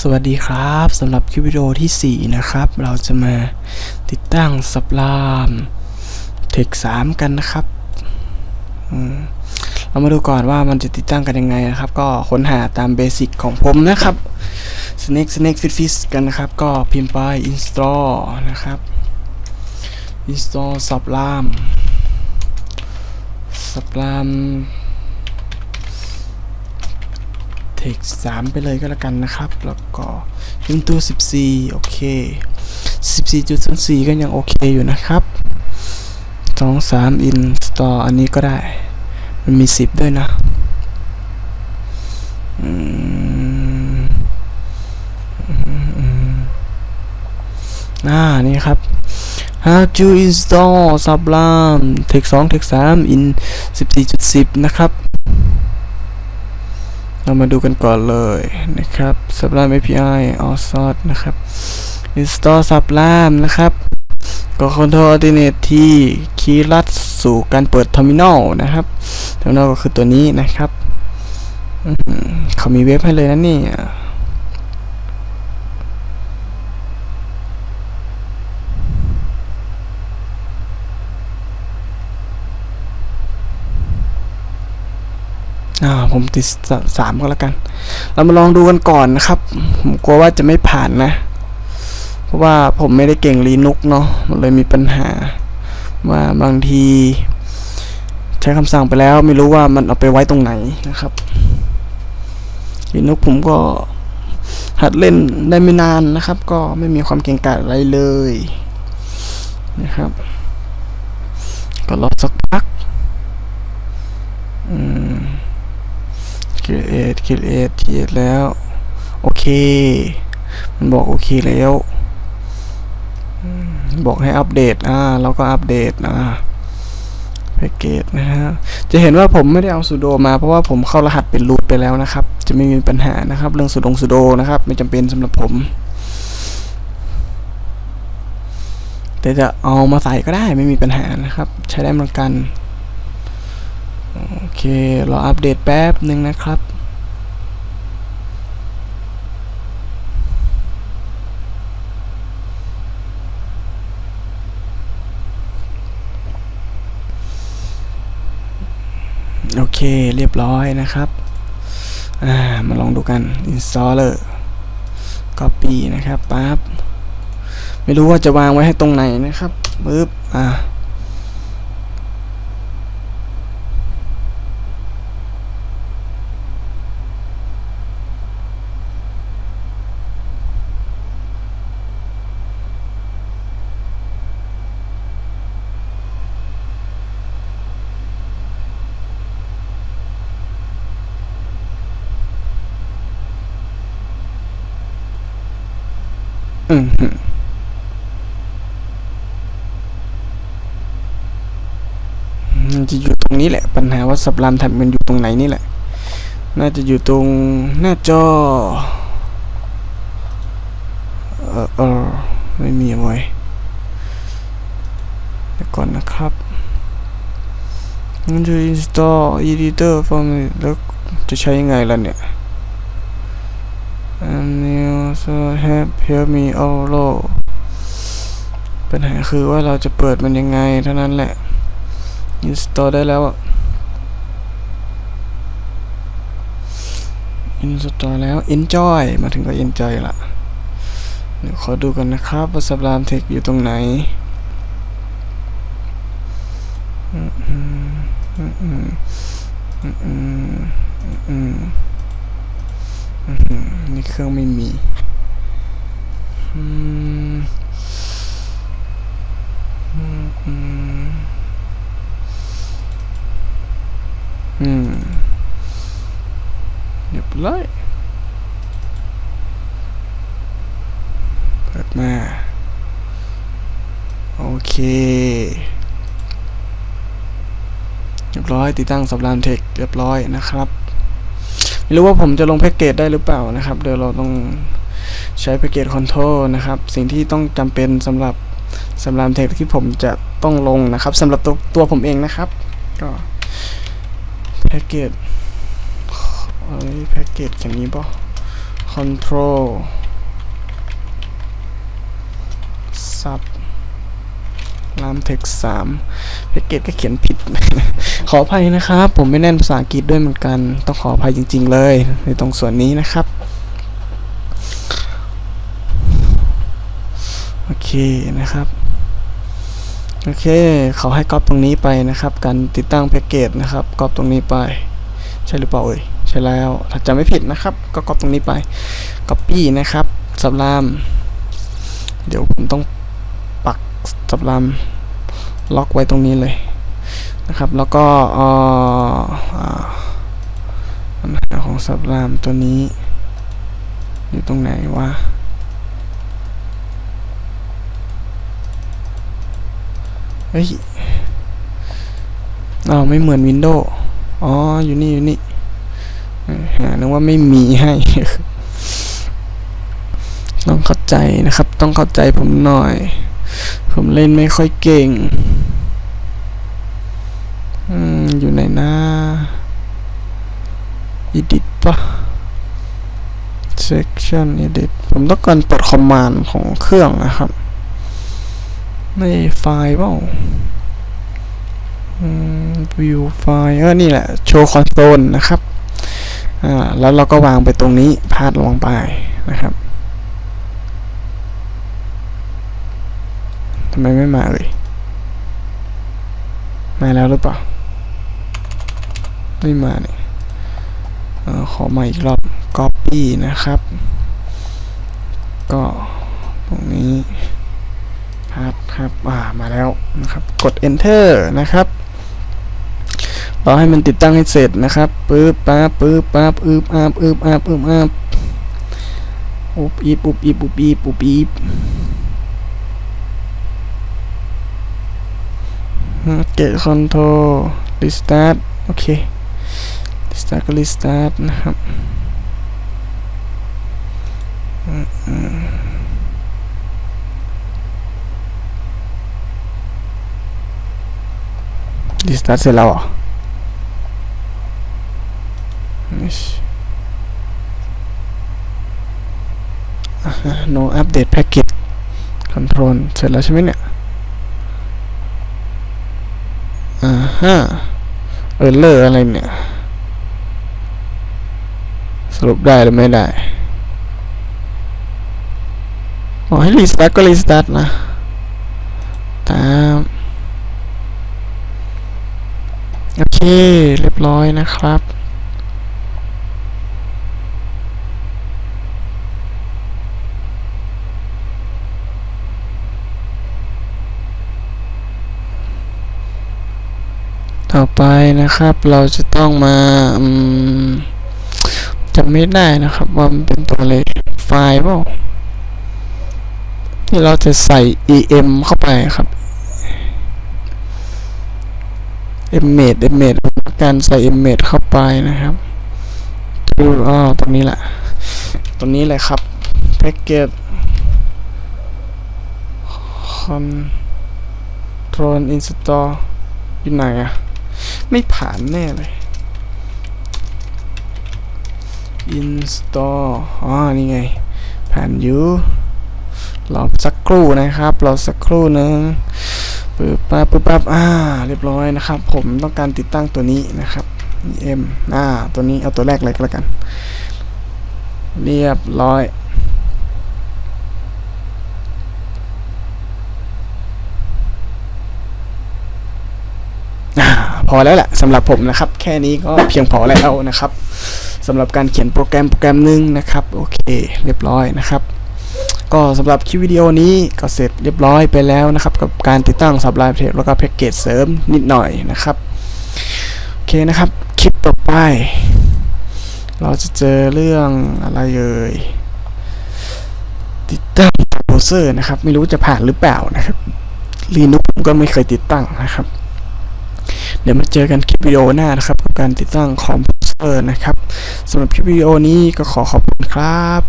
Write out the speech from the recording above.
สวัสดีครับสำหรับคลิปวิดีโอที่ 4 นะครับ เราจะมาติดตั้งสับลามเทค3กันนะครับเรามาดูก่อนว่ามันจะติดตั้งกันยังไงนะครับ ก็ค้นหาตามเบสิกของผมนะครับ snake snake fit fish กันนะครับ ก็พิมพ์ไป install นะครับ install สับลามสับลาม เทค3ไปเลยก็แล้วกันนะครับ แล้วก็ยิงตัว14 โอเค 14.04 ก็ยังโอเคอยู่นะครับ 2 3 in store อันนี้ก็ได้ มันมี 10 ด้วยนะอืมอ่า นี่ครับ how to install Sublime Take 2 Take 3 in 14.10 นะครับ เรามาดูกันก่อนเลยนะครับ Sublime API Allsort นะครับ install Sublime นะครับก็คอนโทรลอัลติเนตที่คีย์ลัดสู่การเปิดเทอร์มินอลนะครับเทอร์มินอลก็คือตัวนี้นะครับ เขามีเว็บให้เลยนะนี่ ผมติดสามก็แล้วกัน เรามาลองดูกันก่อนนะครับ ผมกลัวว่าจะไม่ผ่านนะ เพราะว่าผมไม่ได้เก่งลีนุกเนาะมันเลยมีปัญหาว่าบางที ใช้คำสั่งไปแล้ว ไม่รู้ว่ามันเอาไปไว้ตรงไหนนะครับลีนุกผมก็หัดเล่นได้ไม่นานนะครับ ก็ไม่มีความเก่งกาจอะไรเลยนะครับ ก็รอสักพัก อืม create create แล้ว โอเค มันบอกโอเคแล้ว บอกให้อัปเดต อ่า เราก็อัปเดตอ่าแพ็กเกจนะฮะ จะเห็นว่าผมไม่ได้เอาสุโดมาเพราะว่าผมเข้ารหัสเป็นรูทไปแล้วนะครับ จะไม่มีปัญหานะครับ เรื่องสุดงสุโดนะครับ ไม่จำเป็นสำหรับผม แต่จะเอามาใส่ก็ได้ไม่มีปัญหานะครับ ใช้ได้เหมือนกัน โอเครออัปเดตแป๊บหนึ่งนะครับ เคเรียบร้อยนะครับามาลองดูกัน installer copy นะครับปั๊บไม่รู้ว่าจะวางไว้ให้ตรงไหนนะครับปึ๊บอ่า อืมฮึมจะอยู่ตรงนี้แหละ ปัญหาว่าสับรามท็บมันอยู่ตรงไหนนี่แหละ น่าจะอยู่ตรงหน้าจอ เออเออไม่มีอาไว้เดี๋ยวก่อนนะครับมันจะ install editor from แล้วจะใช้ยังไงล่ะเนี่ย and you so have help me all ปัญหาคือว่าเราจะเปิดมันยังไงเท่านั้นแหละ install ได้แล้วอะ install แล้ว enjoy มาถึงก็ enjoy ละเดี๋ยวขอดูกันนะครับว่า Sublime Text อยู่ตรงไหนอืมอืมอืมอืมอืมอืม นี่เครื่องไม่มีอืมอืมอืมเรียบร้อยเปิดมา โอเค เรียบร้อยติดตั้งสับรามเทคเรียบร้อยนะครับ ไม่รู้ว่าผมจะลงแพ็กเกจได้หรือเปล่านะครับ เดี๋ยวเราต้องใช้แพ็กเกจคอนโทรลนะครับ สิ่งที่ต้องจำเป็นสำหรับสำหรับเทคที่ผมจะต้องลงนะครับสำหรับตัวตัวผมเองนะครับ ก็แพ็กเกจเอ้ยแพ็กเกจอย่างนี้ป่ะค control sub ลามเทคสามแพ็กเกจก็เขียนผิด ขออภัยนะครับ ผมไม่แน่นภาษาอังกฤษด้วยเหมือนกัน ต้องขออภัยจริง ๆ เลย ในตรงส่วนนี้นะครับ โอเคนะครับโอเค เขาให้ก๊อปตรงนี้ไปนะครับ การติดตั้งแพ็กเกจนะครับก๊อปตรงนี้ไป ใช่หรือเปล่าเอ่ย ใช่แล้ว ถ้าจำไม่ผิดนะครับ ก็ก๊อปตรงนี้ไปก๊อปปี้นะครับสับราม เดี๋ยวผมต้อง กสับรามล็อกไว้ตรงนี้เลยนะครับ แล้วก็อ่าปัญหาของสับรามตัวนี้ อยู่ตรงไหนวะเฮ้ยอ้าวไม่เหมือนวินโดว์อ๋อ อยู่นี่ อยู่นี่เออหานึกว่าไม่มีให้ ต้องเข้าใจนะครับ ต้องเข้าใจผมหน่อย ผมเล่นไม่ค่อยเก่ง อืม อยู่ไหนนะ edit ปะ section edit ผมต้องการเปิดคอมมานด์ของเครื่องนะครับ ในไฟล์เปล่าอืม view ไฟล์เออนี่แหละโชว์ console นะครับ อ่า แล้วเราก็วางไปตรงนี้ พาดลงไปนะครับำไมไม่มาเลย มาแล้วหรือเปล่า ไม่มาเนี่ยออขอมาอีกรอบ copy นะครับ ก็ตรงนี้ครับครับอ่ามาแล้วนะครับ กด enter นะครับรอให้มันติดตั้งให้เสร็จนะครับปึ๊บปั๊บปึ๊บปั๊บอึบอาบอึบอาบอึบอาบอุบอีบอุบอีบอุบอีบอุบอีบ เกตคอนโทรรีสตาร์ทโอเครีสตาร์ทก็รีสตาร์ทนะครับรีสตาร์ทเสร็จแล้วเหรอนี่ชิอ่าฮะ no update package control เสร็จแล้วใช่ไหมเนี่ย ห้าฮะเออเลอร์อะไรเนี่ย สรุปได้หรือไม่ได้บอกให้รีสตาร์ทก็รีสตาร์ทนะ ตาม โอเค เรียบร้อยนะครับ ต่อไปนะครับ เราจะต้องมาอืมจำไม่ได้นะครับว่ามันเป็นตัวอะไรไฟล์เปล่าที่เราจะใส่ em เข้าไปครับ emmet emmet การใส่ emmet เข้าไปนะครับดูอ๋อตรงนี้แหละตรงนี้เลยครับ package control install อยู่ไหนอะ ไม่ผ่านแน่เลย install อ๋อ นี่ไง ผ่านอยู่รอสักครู่นะครับ รอสักครู่หนึ่งปึ๊บปั๊บปึ๊บปั๊บอ่า เรียบร้อยนะครับ ผมต้องการติดตั้งตัวนี้นะครับ em อ่า ตัวนี้เอาตัวแรกเลยก็แล้วกัน เรียบร้อย อ่าพอแล้วแหละสำหรับผมนะครับ แค่นี้ก็เพียงพอแล้วนะครับสำหรับการเขียนโปรแกรมโปรแกรมหนึ่งนะครับ โอเค เรียบร้อยนะครับ ก็สำหรับคลิปวิดีโอนี้ก็เสร็จเรียบร้อยไปแล้วนะครับ กับการติดตั้งซับไลน์เพจแล้วก็แพ็กเกจเสริมนิดหน่อยนะครับโอเคนะครับ คลิปต่อไป เราจะเจอเรื่องอะไรเอ่ยติดตั้งโบรเซอร์นะครับ ไม่รู้จะผ่านหรือเปล่านะครับลีนุกก็ไม่เคยติดตั้งนะครับ เดี๋ยวมาเจอกันคลิปวิดีโอหน้านะครับกับการติดตั้งคอมพิวเตอร์นะครับสำหรับคลิปวิดีโอนี้ก็ขอขอบคุณครับ